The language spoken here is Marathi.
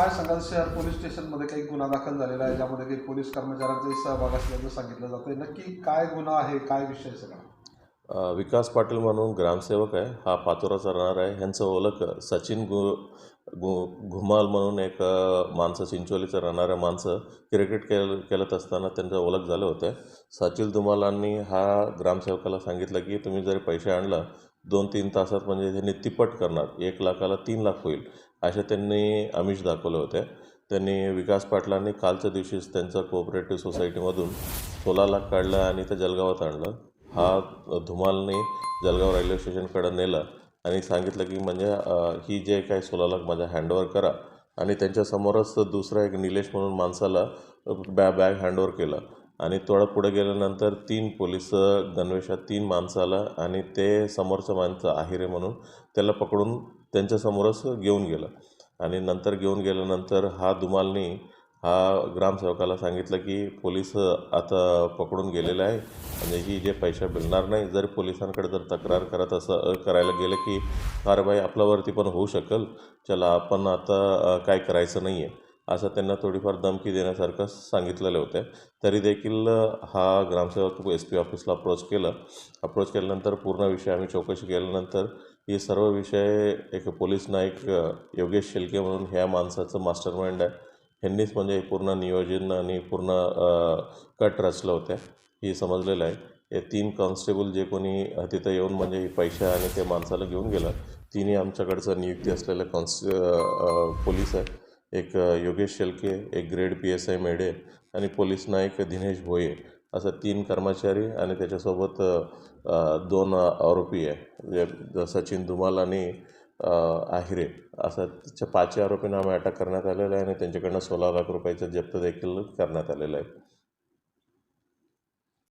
काय सांगाल? शहर पोलीस स्टेशनमध्ये काही गुन्हा दाखल झालेला आहे ज्यामध्ये काही पोलीस कर्मचाऱ्यांचाही सहभाग असल्याचं सांगितलं जातंय. नक्की काय गुन्हा आहे? काय विषय सगळा? विकास पाटील म्हणून ग्रामसेवक आहे. हा पाचोराचा राहणार आहे. ह्यांचं ओळख सचिन गु गु घुमाल म्हणून एक माणसं चिंचोलीचं राहणाऱ्या माणसं. क्रिकेट खेळ खेळत असताना त्यांचं ओळख झालं होतं. सचिन धुमालांनी हा ग्रामसेवकाला सांगितलं की तुम्ही जरी पैसे आणला दोन तीन तासात म्हणजे त्यांनी तिप्पट करणार. एक लाखाला तीन लाख होईल. असे त्यांनी आमिष दाखवले होते. त्यांनी विकास पाटलांनी कालच्या दिवशीच त्यांचं कोऑपरेटिव्ह सोसायटीमधून सोळा लाख काढलं आणि ते जलगावात आणलं. हा धुमालने जळगाव रेल्वे स्टेशनकडं नेला आणि सांगितलं की म्हणजे ही जे काही सोळा लाख माझ्या हँडओवर करा. आणि त्यांच्यासमोरच दुसरा एक निलेश म्हणून माणसाला बॅ बॅग हँडओवर केलं. आणि थोडं पुढे गेल्यानंतर तीन पोलीस गणवेशात तीन माणसं आला आणि ते समोरचं माणसं आहिरे म्हणून त्याला पकडून त्यांच्यासमोरच घेऊन गेलं. आणि नंतर घेऊन गेल्यानंतर हा धुमालनी हा ग्रामसेवकाला सांगितलं की पोलीस आता पकडून गेलेलं आहे. आणि ही जे पैसे मिळणार नाही जर पोलिसांकडे जर तक्रार करत असं करायला गेलं की कारवाई आपल्यावरती पण होऊ शकेल. चला आपण आता काय करायचं नाही आहे असं त्यांना थोडीफार धमकी देण्यासारखं सांगितलेलं होतं. तरी देखील हा ग्रामसेवक एस पी ऑफिसला अप्रोच केलं. अप्रोच केल्यानंतर पूर्ण विषय आम्ही चौकशी केल्यानंतर ही सर्व विषय एक पोलीस नाईक योगेश शेलके म्हणून ह्या माणसाचं मास्टर माइंड आहे. ह्यांनीच म्हणजे पूर्ण नियोजन आणि पूर्ण कट रचलं होतं. ही समजलेलं आहे. हे तीन कॉन्स्टेबल जे कोणी तिथं येऊन म्हणजे पैसे आणि ते माणसाला घेऊन गेलं तिन्ही आमच्याकडचं नियुक्ती असलेलं कॉन्स पोलीस आहे. एक योगेश शेलके एक grade P S I Medhe आणि पोलीस नायक दिनेश भोये असं तीन कर्मचारी आणि त्याच्यासोबत दोन आरोपी आहे. सचिन धुमाल आणि आहिरे असं त्याच्या पाचही आरोपींना आम्ही अटक करण्यात आलेलं आहे आणि त्यांच्याकडनं सोळा लाख रुपयाचं जप्त देखील करण्यात आलेलं आहे.